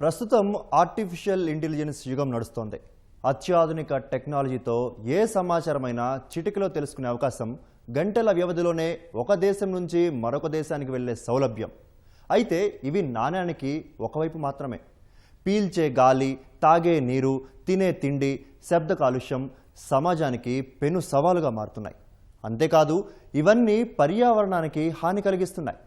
ప్రస్తుతం artificial intelligence యుగం నడుస్తోంది. అత్యాధునిక టెక్నాలజీతో ఏ సమాచారమైనా చిటికలో తెలుసుకునే అవకాశం గంటల వ్యవధిలోనే ఒక దేశం నుంచి మరొక దేశానికి వెళ్ళే సౌలభ్యం. అయితే ఇవి నాణ్యానికి ఒకవైపు మాత్రమే. పీల్చే గాలి తాగే నీరు తినే తిండి శబ్ద కాలుష్యం సమాజానికి పెను సవాలుగా మారుతున్నాయి. అంతేకాదు ఇవన్నీ పర్యావరణానికి హాని కలిగిస్తున్నాయి.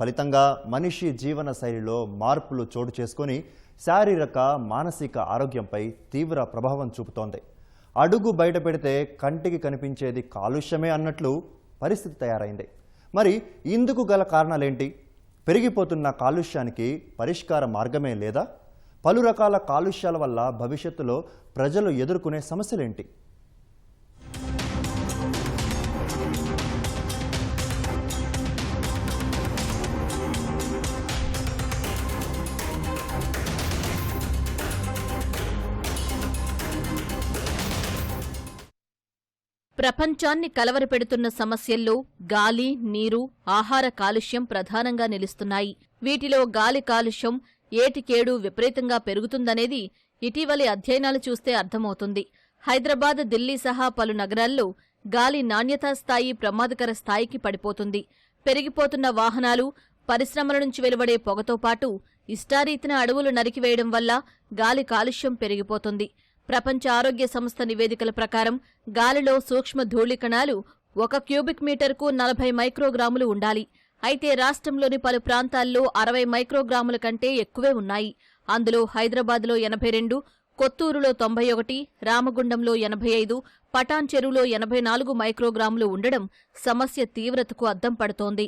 ఫలితంగా మనిషి జీవన శైలిలో మార్పులు చోటు చేసుకొని శారీరక మానసిక ఆరోగ్యంపై తీవ్ర ప్రభావం చూపుతోంది. అడుగు బయట పెడితే కంటికి కనిపించేది కాలుష్యమే అన్నట్లు పరిస్థితి తయారైంది. మరి ఇందుకు గల కారణాలేంటి? పెరిగిపోతున్న కాలుష్యానికి పరిష్కార మార్గమే లేదా? పలు రకాల కాలుష్యాల వల్ల భవిష్యత్తులో ప్రజలు ఎదుర్కొనే సమస్యలేంటి? ప్రపంచాన్ని కలవరపెడుతున్న సమస్యల్లో గాలి నీరు ఆహార కాలుష్యం ప్రధానంగా నిలుస్తున్నాయి. వీటిలో గాలి కాలుష్యం ఏటికేడు విపరీతంగా పెరుగుతుందనేది ఇటీవలి అధ్యయనాలు చూస్తే అర్థమవుతుంది. హైదరాబాద్ ఢిల్లీ సహా పలు నగరాల్లో గాలి నాణ్యతా స్థాయి ప్రమాదకర స్థాయికి పడిపోతుంది. పెరిగిపోతున్న వాహనాలు పరిశ్రమల నుంచి వెలువడే పొగతో పాటు ఇష్టారీతిన అడవులు నరికివేయడం వల్ల గాలి కాలుష్యం పెరిగిపోతుంది. ప్రపంచ ఆరోగ్య సంస్థ నివేదికల ప్రకారం గాలిలో సూక్ష్మ ధూళికణాలు ఒక క్యూబిక్ మీటర్కు నలభై మైక్రోగ్రాములు ఉండాలి. అయితే రాష్ట్రంలోని పలు ప్రాంతాల్లో అరవై మైక్రోగ్రాముల కంటే ఎక్కువే ఉన్నాయి. అందులో హైదరాబాద్లో ఎనభై రెండు కొత్తూరులో తొంభై ఒకటి రామగుండంలో ఎనభై ఐదు పటాన్ చెరువులో ఎనభై నాలుగు మైక్రోగ్రాములు ఉండడం సమస్య తీవ్రతకు అద్దం పడుతోంది.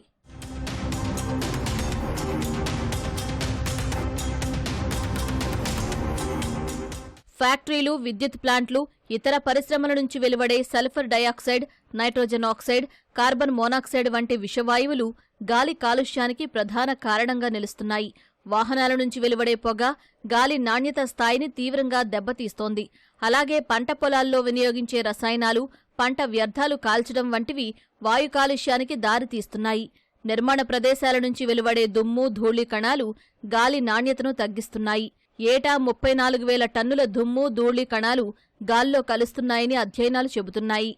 ఫ్యాక్టరీలు విద్యుత్ ప్లాంట్లు ఇతర పరిశ్రమల నుంచి వెలువడే sulphur dioxide nitrogen oxide carbon monoxide వంటి విషవాయువులు గాలి కాలుష్యానికి ప్రధాన కారణంగా నిలుస్తున్నాయి. వాహనాల నుంచి వెలువడే పొగ గాలి నాణ్యత స్థాయిని తీవ్రంగా దెబ్బతీస్తోంది. అలాగే పంట పొలాల్లో వినియోగించే రసాయనాలు పంట వ్యర్థాలు కాల్చడం వంటివి వాయు కాలుష్యానికి దారితీస్తున్నాయి. నిర్మాణ ప్రదేశాల నుంచి వెలువడే దుమ్ము ధూళి కణాలు గాలి నాణ్యతను తగ్గిస్తున్నాయి. ఏటా ముప్పై నాలుగు వేల టన్నుల దుమ్ము ధూళి కణాలు గాల్లో కలుస్తున్నాయని అధ్యయనాలు చెబుతున్నాయి.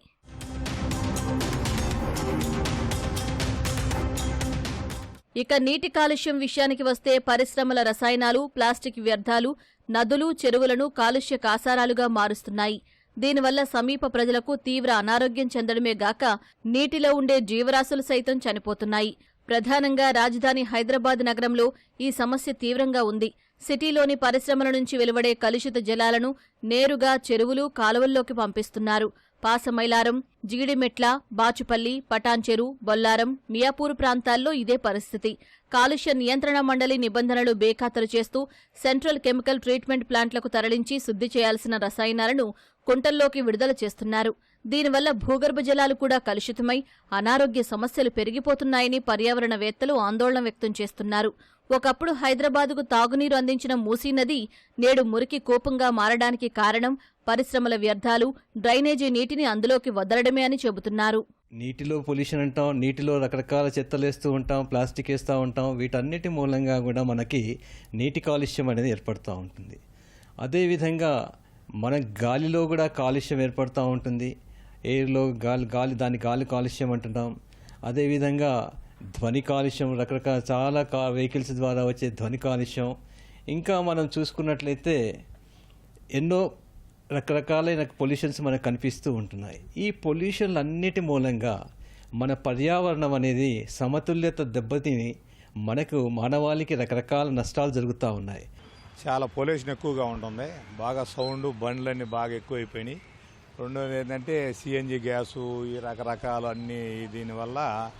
ఇక నీటి కాలుష్యం విషయానికి వస్తే పరిశ్రమల రసాయనాలు ప్లాస్టిక్ వ్యర్థాలు నదులు చెరువులను కాలుష్య కాసారాలుగా మారుస్తున్నాయి. దీనివల్ల సమీప ప్రజలకు తీవ్ర అనారోగ్యం చెందడమే గాక నీటిలో ఉండే జీవరాశులు సైతం చనిపోతున్నాయి. ప్రధానంగా రాజధాని హైదరాబాద్ నగరంలో ఈ సమస్య తీవ్రంగా ఉంది. సిటీలోని పరిశ్రమల నుంచి వెలువడే కలుషిత జలాలను నేరుగా చెరువులు కాలువల్లోకి పంపిస్తున్నారు. పాసమైలారం జీడిమెట్ల బాచుపల్లి పటాన్చెరు బొల్లారం మియాపూర్ ప్రాంతాల్లో ఇదే పరిస్థితి. కాలుష్య నియంత్రణ మండలి నిబంధనలు బేఖాతరు చేస్తూ సెంట్రల్ కెమికల్ ట్రీట్మెంట్ ప్లాంట్లకు తరలించి శుద్ధి చేయాల్సిన రసాయనాలను కుంటల్లోకి విడుదల చేస్తున్నారు. దీనివల్ల భూగర్భ జలాలు కూడా కలుషితమై అనారోగ్య సమస్యలు పెరిగిపోతున్నాయని పర్యావరణవేత్తలు ఆందోళన వ్యక్తం చేస్తున్నారు. ఒకప్పుడు హైదరాబాదుకు తాగునీరు అందించిన మూసీ నది నేడు మురికి కూపంగా మారడానికి కారణం పరిశ్రమల వ్యర్థాలు డ్రైనేజీ నీటిని అందులోకి వదలడమే అని చెబుతున్నారు. నీటిలో పొల్యూషన్ అంటాం నీటిలో రకరకాల చెత్తలు వేస్తూ ఉంటాం ప్లాస్టిక్ వేస్తూ ఉంటాం వీటన్నిటి మూలంగా కూడా మనకి నీటి కాలుష్యం అనేది ఏర్పడుతూ ఉంటుంది. అదేవిధంగా మన గాలిలో కూడా కాలుష్యం ఏర్పడుతూ ఉంటుంది. ఎయిర్లో గాలి గాలి దాని గాలి కాలుష్యం అంటున్నాం అదేవిధంగా ధ్వని కాలుష్యం రకరకాల చాలా కా వెహికల్స్ ద్వారా వచ్చే ధ్వని కాలుష్యం. ఇంకా మనం చూసుకున్నట్లయితే ఎన్నో రకరకాలైన పొల్యూషన్స్ మనకు కనిపిస్తూ ఉంటున్నాయి. ఈ పొల్యూషన్లు అన్నిటి మూలంగా మన పర్యావరణం అనేది సమతుల్యత దెబ్బతిని మనకు మానవాళికి రకరకాల నష్టాలు జరుగుతూ ఉన్నాయి. చాలా పొల్యూషన్ ఎక్కువగా ఉంటుంది. బాగా సౌండ్ బండ్లన్నీ బాగా ఎక్కువైపోయినాయి. రెండోది ఏంటంటే సిఎన్జి గ్యాసు ఈ రకరకాలు అన్నీ దీనివల్ల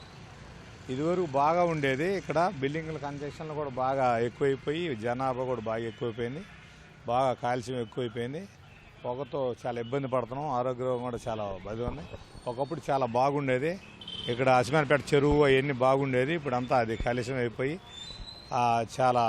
ఇదివరకు బాగా ఉండేది. ఇక్కడ బిల్డింగ్ల కన్స్ట్రక్షన్లు కూడా బాగా ఎక్కువైపోయి జనాభా కూడా బాగా ఎక్కువైపోయింది. బాగా కాల్ష్యం ఎక్కువైపోయింది. పొగతో చాలా ఇబ్బంది పడుతున్నాం. ఆరోగ్యం కూడా చాలా బది ఉంది. ఒకప్పుడు చాలా బాగుండేది. ఇక్కడ అసిమాన్పేట చెరువు అవన్నీ బాగుండేది. ఇప్పుడు అంతా అది కాలుష్యం అయిపోయి చాలా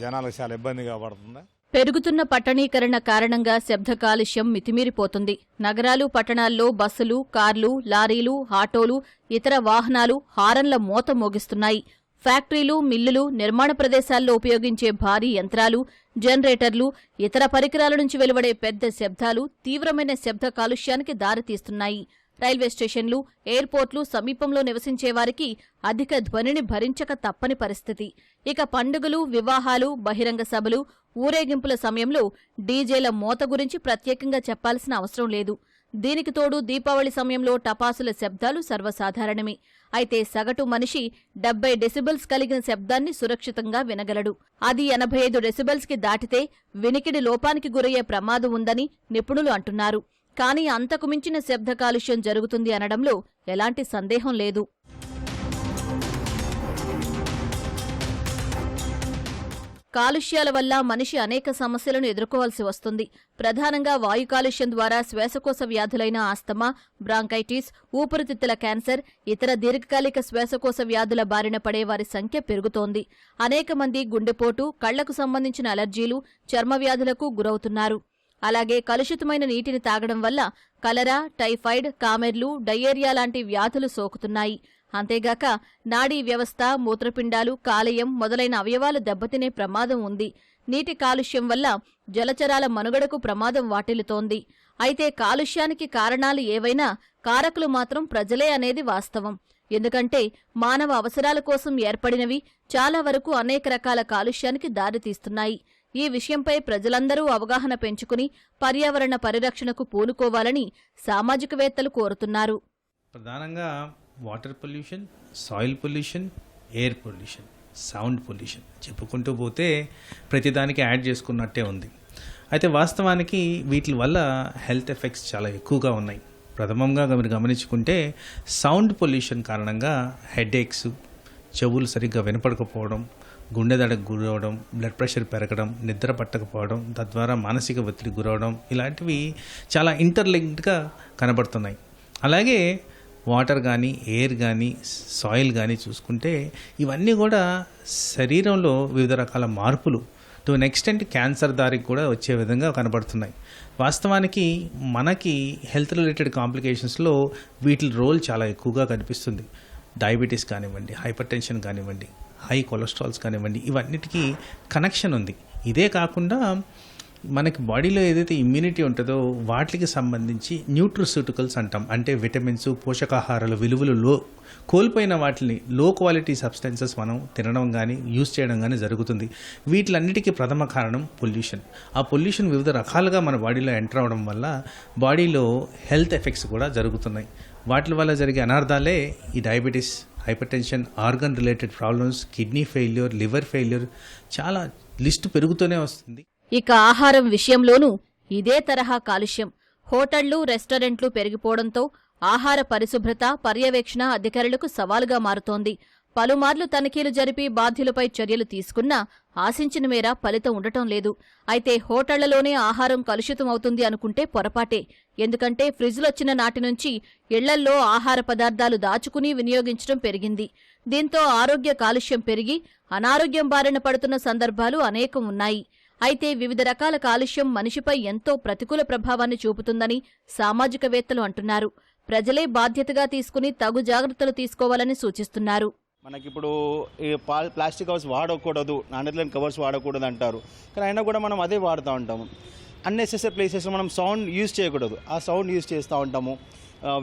జనాలకు చాలా ఇబ్బందిగా పడుతుంది. పెరుగుతున్న పట్టణీకరణ కారణంగా శబ్ద కాలుష్యం మితిమీరిపోతుంది. నగరాలు పట్టణాల్లో బస్సులు కార్లు లారీలు ఆటోలు ఇతర వాహనాలు హారన్ల మోత మోగిస్తున్నాయి. ఫ్యాక్టరీలు మిల్లులు నిర్మాణ ప్రదేశాల్లో ఉపయోగించే భారీ యంత్రాలు జనరేటర్లు ఇతర పరికరాల నుంచి వెలువడే పెద్ద శబ్దాలు తీవ్రమైన శబ్ద కాలుష్యానికి దారితీస్తున్నాయి. రైల్వే స్టేషన్లు ఎయిర్పోర్ట్లు సమీపంలో నివసించే వారికి అధిక ధ్వనిని భరించక తప్పని పరిస్థితి. ఇక పండుగలు వివాహాలు బహిరంగ సభలు ఊరేగింపుల సమయంలో డీజేల మోత గురించి ప్రత్యేకంగా చెప్పాల్సిన అవసరం లేదు. దీనికి తోడు దీపావళి సమయంలో టపాసుల శబ్దాలు సర్వసాధారణమే. అయితే సగటు మనిషి డెబ్బై డెసిబెల్స్ కలిగిన శబ్దాన్ని సురక్షితంగా వినగలడు. అది ఎనభై ఐదు డెసిబెల్స్కి దాటితే వినికిడి లోపానికి గురయ్యే ప్రమాదం ఉందని నిపుణులు అంటున్నారు. కానీ అంతకు మించిన శబ్ద కాలుష్యం జరుగుతుంది అనడంలో ఎలాంటి సందేహం లేదు. కాలుష్యాల వల్ల మనిషి అనేక సమస్యలను ఎదుర్కోవాల్సి వస్తుంది. ప్రధానంగా వాయు కాలుష్యం ద్వారా శ్వాసకోశ వ్యాధులైన ఆస్తమా బ్రాంకైటిస్ ఊపిరితిత్తుల క్యాన్సర్ ఇతర దీర్ఘకాలిక శ్వాసకోశ వ్యాధుల బారిన పడే వారి సంఖ్య పెరుగుతోంది. అనేక మంది గుండెపోటు కళ్ళకు సంబంధించిన అలర్జీలు చర్మ వ్యాధులకు గురవుతున్నారు. అలాగే కలుషితమైన నీటిని తాగడం వల్ల కలరా టైఫాయిడ్ కామెర్లు డయేరియా లాంటి వ్యాధులు సోకుతున్నాయి. అంతేగాక నాడీ వ్యవస్థ మూత్రపిండాలు కాలేయం మొదలైన అవయవాలు దెబ్బతినే ప్రమాదం ఉంది. నీటి కాలుష్యం వల్ల జలచరాల మనుగడకు ప్రమాదం వాటిల్లుతోంది. అయితే కాలుష్యానికి కారణాలు ఏవైనా కారకులు మాత్రం ప్రజలే అనేది వాస్తవం. ఎందుకంటే మానవ అవసరాల కోసం ఏర్పడినవి చాలా వరకు అనేక రకాల కాలుష్యానికి దారితీస్తున్నాయి. ఈ విషయంపై ప్రజలందరూ అవగాహన పెంచుకుని పర్యావరణ పరిరక్షణకు పూనుకోవాలని సామాజికవేత్తలు కోరుతున్నారు. ప్రధానంగా water pollution soil pollution air pollution sound pollution చెప్పుకుంటూ పోతే ప్రతిదానికి యాడ్ చేసుకున్నట్టే ఉంది. అయితే వాస్తవానికి వీటి వల్ల హెల్త్ ఎఫెక్ట్స్ చాలా ఎక్కువగా ఉన్నాయి. ప్రథమంగా మీరు గమనించుకుంటే సౌండ్ పొల్యూషన్ కారణంగా హెడేక్స్ చెవులు సరిగ్గా వినపడకపోవడం గుండె దడకు గురవడం బ్లడ్ ప్రెషర్ పెరగడం నిద్ర పట్టకపోవడం తద్వారా మానసిక ఒత్తిడికి గురవడం ఇలాంటివి చాలా ఇంటర్లింక్డ్గా కనబడుతున్నాయి. అలాగే వాటర్ కానీ ఎయిర్ కానీ సాయిల్ కానీ చూసుకుంటే ఇవన్నీ కూడా శరీరంలో వివిధ రకాల మార్పులు టు నెక్స్ట్ ఎక్స్టెంట్ క్యాన్సర్ దారికి కూడా వచ్చే విధంగా కనబడుతున్నాయి. వాస్తవానికి మనకి హెల్త్ రిలేటెడ్ కాంప్లికేషన్స్లో వీటి రోల్ చాలా ఎక్కువగా కనిపిస్తుంది. డయాబెటీస్ కానివ్వండి హైపర్ టెన్షన్ కానివ్వండి హై కొలెస్ట్రాల్స్ కానివ్వండి ఇవన్నిటికీ కనెక్షన్ ఉంది. ఇదే కాకుండా మనకి బాడీలో ఏదైతే ఇమ్యూనిటీ ఉంటుందో వాటికి సంబంధించి న్యూట్రోసూటికల్స్ అంటాం. అంటే విటమిన్స్ పోషకాహారాల విలువలు లో కోల్పోయిన వాటిని లో క్వాలిటీ సబ్స్టెన్సెస్ మనం తినడం కానీ యూస్ చేయడం కానీ జరుగుతుంది. వీటిలన్నిటికీ ప్రథమ కారణం పొల్యూషన్ ఆ పొల్యూషన్ వివిధ రకాలుగా మన బాడీలో ఎంటర్ అవడం వల్ల బాడీలో హెల్త్ ఎఫెక్ట్స్ కూడా జరుగుతున్నాయి. వాటి వల్ల జరిగే అనార్థాలే ఈ diabetes hypertension organ related problems kidney failure liver failure చాలా లిస్టు పెరుగుతూనే వస్తుంది. ఇక ఆహారం విషయంలోనూ ఇదే తరహా కాలుష్యం. హోటళ్ళు రెస్టారెంట్లు పెరిగిపోవడంతో ఆహార పరిశుభ్రత పర్యవేక్షణ అధికారులకు సవాలుగా మారుతోంది. పలుమార్లు తనిఖీలు జరిపి బాధ్యులపై చర్యలు తీసుకున్నా ఆశించిన మేర ఫలితం ఉండటం లేదు. అయితే హోటళ్ళలోనే ఆహారం కలుషితం అవుతుంది అనుకుంటే పొరపాటే. ఎందుకంటే ఫ్రిడ్జ్లొచ్చిన నాటి నుంచి ఇళ్ళల్లో ఆహార పదార్థాలు దాచుకుని వినియోగించడం పెరిగింది. దీంతో ఆరోగ్య కాలుష్యం పెరిగి అనారోగ్యం బారిన పడుతున్న సందర్భాలు అనేకం ఉన్నాయి. అయితే వివిధ రకాల కాలుష్యం మనిషిపై ఎంతో ప్రతికూల ప్రభావాన్ని చూపుతుందని సామాజికవేత్తలు అంటున్నారు. ప్రజలే బాధ్యతగా తీసుకుని తగు జాగ్రత్తలు తీసుకోవాలని సూచిస్తున్నారు. మనకిప్పుడు ఈ పా ప్లాస్టిక్ కవర్స్ వాడకూడదు నాణ్యతలేని కవర్స్ వాడకూడదు అంటారు. కానీ అయినా కూడా మనం అదే వాడుతూ ఉంటాము. అన్నెసెసరీ ప్లేసెస్ మనం సౌండ్ యూజ్ చేయకూడదు. ఆ సౌండ్ యూజ్ చేస్తూ ఉంటాము.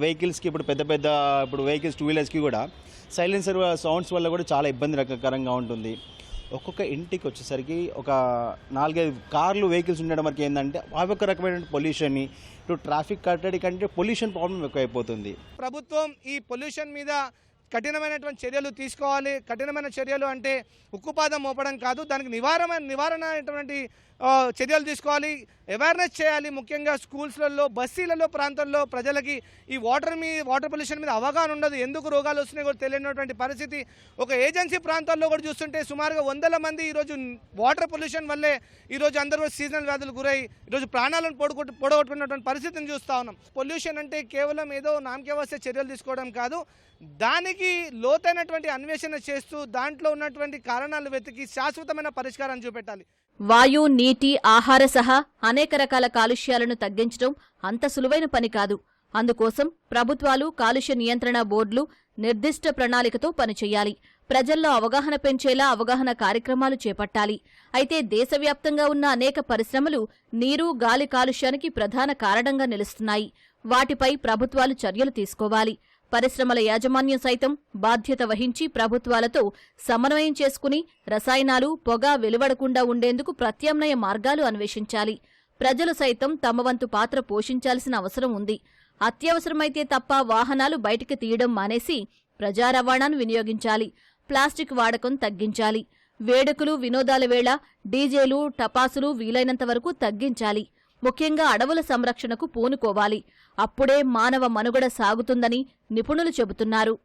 వెహికల్స్కి ఇప్పుడు పెద్ద పెద్ద ఇప్పుడు వెహికల్స్ టూ వీలర్స్కి కూడా సైలెన్సర్ సౌండ్స్ వల్ల కూడా చాలా ఇబ్బంది రకకరంగా ఉంటుంది. ఒక్కొక్క ఇంటికి వచ్చేసరికి ఒక నాలుగైదు కార్లు వెహికల్స్ ఉండడం వరకు ఏంటంటే అవి ఒక రకమైన పొల్యూషన్ని ఇప్పుడు ట్రాఫిక్ కట్టడి కంటే పొల్యూషన్ ప్రాబ్లం ఎక్కువైపోతుంది. ప్రభుత్వం ఈ పొల్యూషన్ మీద కఠినమైనటువంటి చర్యలు తీసుకోవాలి. కఠినమైన చర్యలు అంటే ఉక్కుపాదం మోపడం కాదు. దానికి నివారణ నివారణ అయినటువంటి చర్యలు తీసుకోవాలి. అవేర్నెస్ చేయాలి. ముఖ్యంగా స్కూల్స్లలో బస్సీలలో ప్రాంతాల్లో ప్రజలకి ఈ వాటర్ మీ వాటర్ పొల్యూషన్ మీద అవగాహన ఉండదు. ఎందుకు రోగాలు వస్తున్నాయో కూడా తెలియనటువంటి పరిస్థితి. ఒక ఏజెన్సీ ప్రాంతాల్లో కూడా చూస్తుంటే సుమారుగా వందల మంది ఈరోజు వాటర్ పొల్యూషన్ వల్లే ఈరోజు అందరూ సీజనల్ వ్యాధులు గురై ఈరోజు ప్రాణాలను పొడగొట్టు పొడగొట్టుకున్నటువంటి పరిస్థితిని చూస్తూ ఉన్నాం. పొల్యూషన్ అంటే కేవలం ఏదో నామకే వస్తే చర్యలు తీసుకోవడం కాదు. దానికి దానికి లోతైనటువంటి అన్వేషణ చేస్తూ దాంట్లో ఉన్నటువంటి కారణాలు వెతికి శాశ్వతమైన పరిష్కారం చూపెట్టాలి. వాయు నీటి ఆహార సహా అనేక రకాల కాలుష్యాలను తగ్గించడం అంత సులువైన పని కాదు. అందుకోసం ప్రభుత్వాలు కాలుష్య నియంత్రణ బోర్డులు నిర్దిష్ట ప్రణాళికతో పనిచేయాలి. ప్రజల్లో అవగాహన పెంచేలా అవగాహన కార్యక్రమాలు చేపట్టాలి. అయితే దేశవ్యాప్తంగా ఉన్న అనేక పరిశ్రమలు నీరు గాలి కాలుష్యానికి ప్రధాన కారణంగా నిలుస్తున్నాయి. వాటిపై ప్రభుత్వాలు చర్యలు తీసుకోవాలి. పరిశ్రమల యాజమాన్యం సైతం బాధ్యత వహించి ప్రభుత్వాలతో సమన్వయం చేసుకుని రసాయనాలు పొగ వెలువడకుండా ఉండేందుకు ప్రత్యామ్నాయ మార్గాలు అన్వేషించాలి. ప్రజలు సైతం తమ వంతు పాత్ర పోషించాల్సిన అవసరం ఉంది. అత్యవసరమైతే తప్ప వాహనాలు బయటికి తీయడం మానేసి ప్రజా రవాణాను వినియోగించాలి. ప్లాస్టిక్ వాడకం తగ్గించాలి. వేడుకలు వినోదాల వేళ డీజేలు టపాసులు వీలైనంత వరకు తగ్గించాలి. ముఖ్యంగా అడవుల సంరక్షణకు పూనుకోవాలి. అప్పుడే మానవ మనుగడ సాగుతుందని నిపుణులు చెబుతున్నారు.